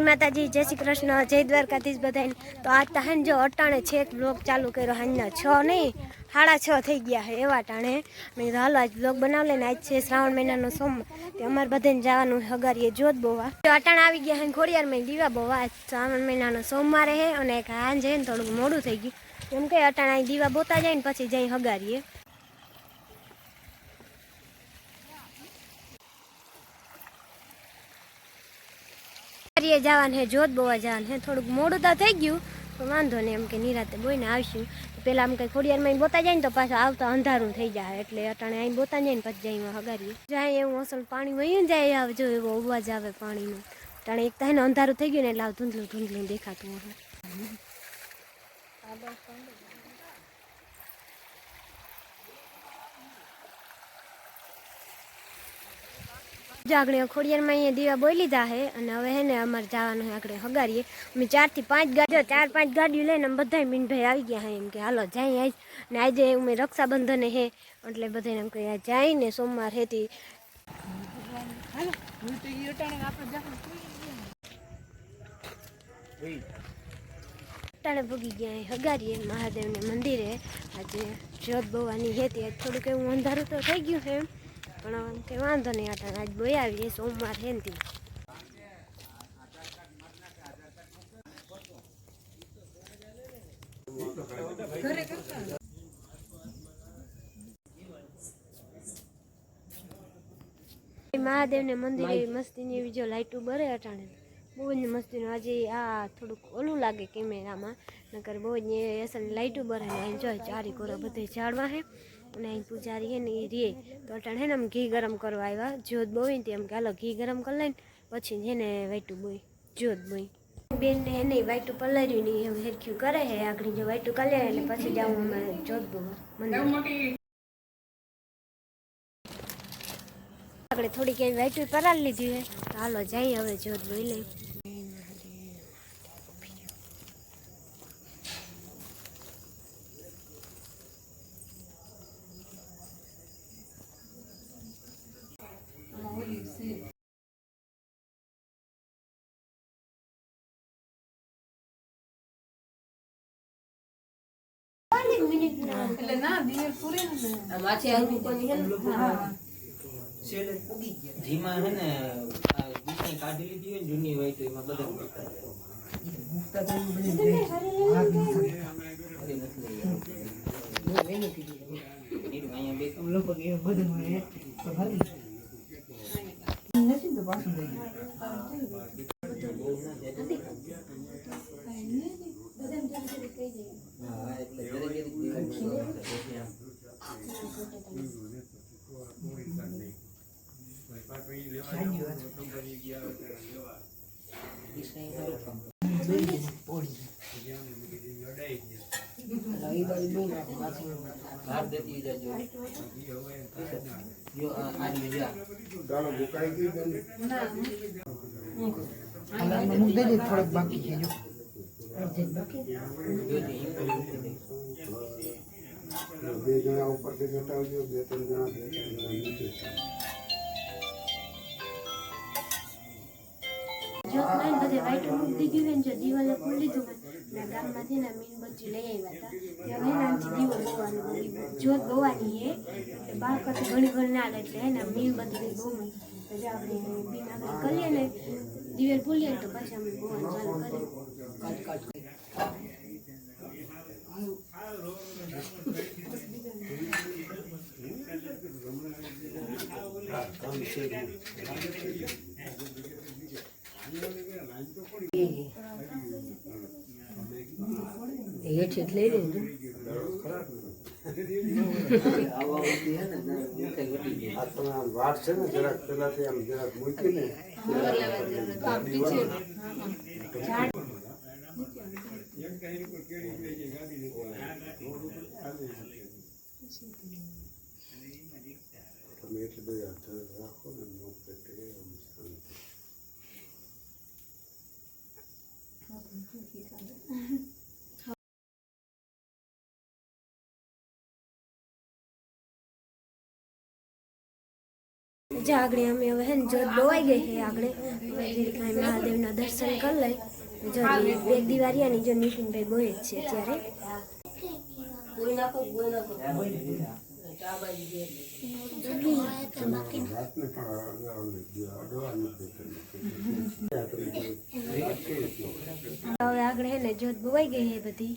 જય માતાજી, જય શ્રી કૃષ્ણ, જય દ્વારકાધીશ બધાને તો આ તહન જો અટાણે છેક બ્લોગ ચાલુ કર્યો, હાજના છ નહીં, સાડા છ થઈ ગયા છે એવા ટાણે. મેં કીધું, હાલો, આજ બ્લોગ બનાવી લઈને આજ છે શ્રાવણ મહિનાનો સોમ તે અમારે બધાને જવાનું હગારીએ જોત બોવા. અટાણ આવી ગયા હે ખોડિયારમાં દીવા બોવા. આજ શ્રાવણ મહિનાનો સોમવારે છે અને એક હાંજે ને, થોડુંક મોડું થઈ ગયું. એમ કે અટાણ અહીં દીવા બોતા જાય ને, પછી જઈ હગારીએ. હગારીએ જવાનું હે, જોત બોવા જવાનું હે. થોડુંક મોડું તો થઈ ગયું, પણ વાંધો નહીં એમ કે નિરાતે બોઈને આવશું. પેલા આમ કંઈ ખોડિયારમાં બોતા જાય ને તો પાછું આવતા અંધારું થઈ જાય. એટલે અટાણે અહીં બોતા જાય ને પછી જઈને હગારીએ. જાય એવું અસલ પાણી વયું જાય આવે જો એવો અવાજ આવે પાણીનો. અટાણે એક તો અંધારું થઈ ગયું ને એટલે આવ ધૂંધલું ધૂંધલું દેખાતું હોય. જો આગળ ખોડિયારમાં અહીંયા દીવા બોલી લીધા છે અને હવે હે ને અમારે જવાનું છે આગળ હગારીએ. અમે ચારથી પાંચ ગાડીઓ ચાર પાંચ ગાડીઓ લઈને અમે બધા મીનભાઈ આવી ગયા હે એમ કે હાલો જાય આજ. ને આજે અમે રક્ષાબંધન હે એટલે બધાને એમ કે જાય ને સોમવાર હેતી. ટાણે ભૂગી ગયા હગારીએ મહાદેવને મંદિરે. આજે જોત બોવાની હેતી આજ થોડુંક એવું અંધારું તો થઈ ગયું છે પણ કે વાંધો નહીં અટાણે આજ બોઈ આવીએ, સોમવાર હેતી મહાદેવને મંદિરે મસ્તીની એવી જો લાઈટો બરે અટાણે. બહુ જ મસ્તીનું આજે આ થોડુંક ઓલું લાગે કેમેરામાં, નકર બહુ જ અસલ લાઈટો બરે ને અહીં ચારી કોરા બધે ઝાડવા હે. અને અહીં પૂજારી ને એ રે તો અટાણે ને આમ ઘી ગરમ કરવા આવ્યા. જોત બોઈ ને એમ કે, હાલો, ઘી ગરમ કરી લઈને પછી છે ને વાઈટું બોઈ. જોત બોઈ. બેનને એને વાઈટું પલાર્યું ને એમ હેરખ્યું કરે હે. આગળ જો વાઈટું કલ્યા એટલે પછી જાઉં અમે જોત બોવા મંદિર. આગળ થોડી ક્યાંય વાઈટું પરાળી લીધી હે. તો હાલો, જઈએ હવે જોત બોઈ લઈ એટલે ના દિવેલ પૂરે ને જેમાં હે ને આ બીજાની કાઢી લીધી હોય ને જૂની હોય તો એમાં બધા મૂકતા ફરી નથી લઈ આવ્યા. એનું અહીંયા બે ત્રણ હા, એટલે દરેક એક દિવસ મૂકવા ઈસાઈ સારું કામ કરે. બાકી દે. બે જણા ઉપર બે ત્રણ જણા બે ત્રણ જણા લઈને બધે વાઈટું મૂકી દીધી હોય ને જો દિવાલે લીધું હોય ને ગામમાંથી ને બચ્ચી લઈ આવ્યા હતા. ત્યાં હવે નાનથી દીવો બોવાનું જોત બોવાની હે એટલે બહાર કરતી ઘણી ઘણી ના લે એટલે હે મીણબત્તી બહુ તો જો આપણે બીન આપણે કરીએ ને, દિવેલ ફૂલીએ તો પછી અમે બોવાનું ચાલુ કરીએ. વાટ છે. ને જરાક પેલાથી આમ જે આગળ અમે હવે હે ને જોત બોવાઈ ગઈ છે આગળ. હવે મહાદેવના દર્શન કરી લઈ. જો બે દિવાળિયાની જો નીતિનભાઈ બોય છે ત્યારે હવે આગળ હે ને જોત બોવાઈ ગઈ છે બધી.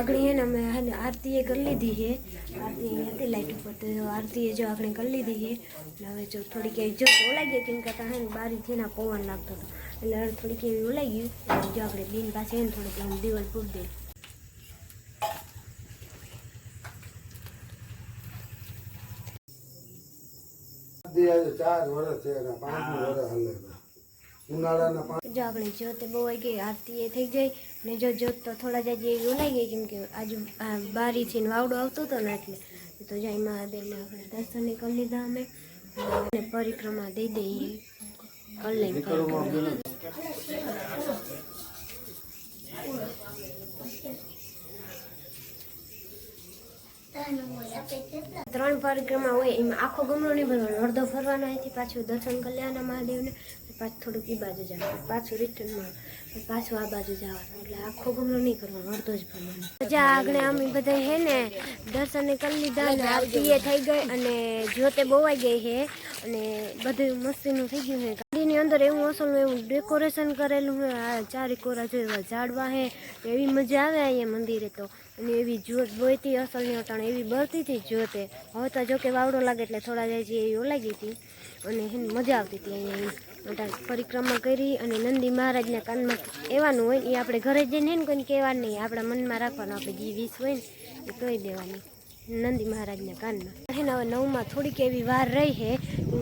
આગળ હે ને અમે એ કરી લીધી છે. આરતી હતી લાઈટ ઉપર, તો આરતી આરતીએ જો આપણે કરી લીધી છે. હવે જો થોડીક એવી જો ઓલાઈ ગઈ કેમ કે ત્યાં બારીથી એના પવન લાગતો હતો. એટલે હવે થોડીક એવી ઓલાઈ ગયું જો આપણે બેન પાસે એને થોડીક એમ દિવાલ પૂર દે. ચાર વર્ષ છે પાંચ વર્ષ હાલે. ઉનાળાના પાંચ જો આપણે જોતે બહુ વાગે આરતી એ થઈ જાય ને જો જોત તો થોડા જ એવી ઓલાઈ ગઈ કેમ કે આજુ બારીથી વાવડો આવતો હતો ને એટલે. તો જય મહાદેવને આપણે દર્શન કરી લીધા અમે. અને પરિક્રમા દઈ દઈએ કરી લઈ ત્રણ પરિક્રમા હોય એમાં આખો ગમરો નહીં ભરવાનો અડધો ફરવાનો અહીંથી પાછું દર્શન કલ્યાણ મહાદેવને. પાછું થોડુંક એ બાજુ જવાનું પાછું રિટર્નમાં પાછું આ બાજુ જવાનું. એટલે આખો ગમલો નહીં કરવાનો, અડધો જ ભરવાનો મજા આગળ અમે બધા હે ને દર્શન કરી લીધા અને આરતી એ થઈ ગઈ અને જ્યોતે બોવાઈ ગઈ છે અને બધું મસ્તીનું થઈ ગયું છે ગાડીની અંદર એવું અસલનું એવું ડેકોરેશન કરેલું છે આ ચારે કોરા જો એવા ઝાડવા છે એવી મજા આવે અહીંયા મંદિરે તો. અને એવી જ્યોત બોયતી અસલની અટાણે એવી બળતી હતી જ્યોતે. હવે તો જો કે વાવડો લાગે એટલે થોડા જાય છે એવી ઓલાગી હતી. અને મજા આવતી હતી અહીંયા પરિક્રમા કરી અને નંદી મહારાજના કાનમાં એવાનું હોય એ આપણે ઘરે જઈને ને કોઈને કહેવાનું નહીં, આપણા મનમાં રાખવાનું, આપણે જે વીસ હોય ને એ કહી દેવાની નંદી મહારાજના કાનમાં. એને હવે નવમાં થોડીક એવી વાર રહી છે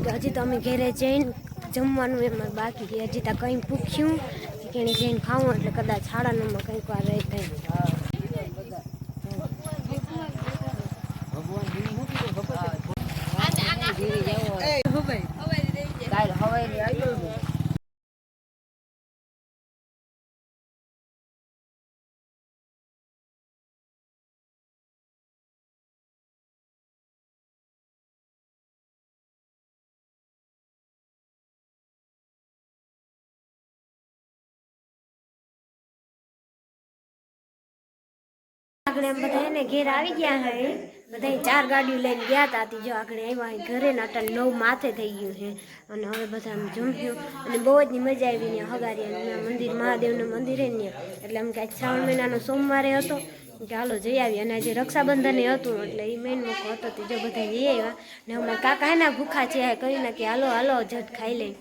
કે હજી તો અમે ઘરે જઈને જમવાનું એમાં બાકી છે, હજી તો કંઈ ભૂખ્યું કે જઈને ખાવું એટલે કદાચ સાડા નવમાં કંઈક વાર રહી થાય કાલ હવાઈ આવ્યો ને આગળ એમ બધા એને ઘેર આવી ગયા હે. બધા ચાર ગાડીઓ લઈને ગયા હતા જો આગળ આવ્યા ઘરે નાટા નવ માથે થઈ ગયું છે. અને હવે બધા જમ્યું અને બહુ જ મજા આવી ને હગારી મંદિર, મહાદેવનું મંદિર ને એટલે એમ કે આજ શ્રાવણ મહિનાનો સોમવારે હતો. હાલો જઈ આવી અને આજે રક્ષાબંધન હતું, એટલે એ મેન મોકો હતો તે જો બધા જઈ આવ્યા. ને અમારા કાકા એના ભૂખા છે કરીને કે હાલો હાલો, જટ ખાઈ લઈ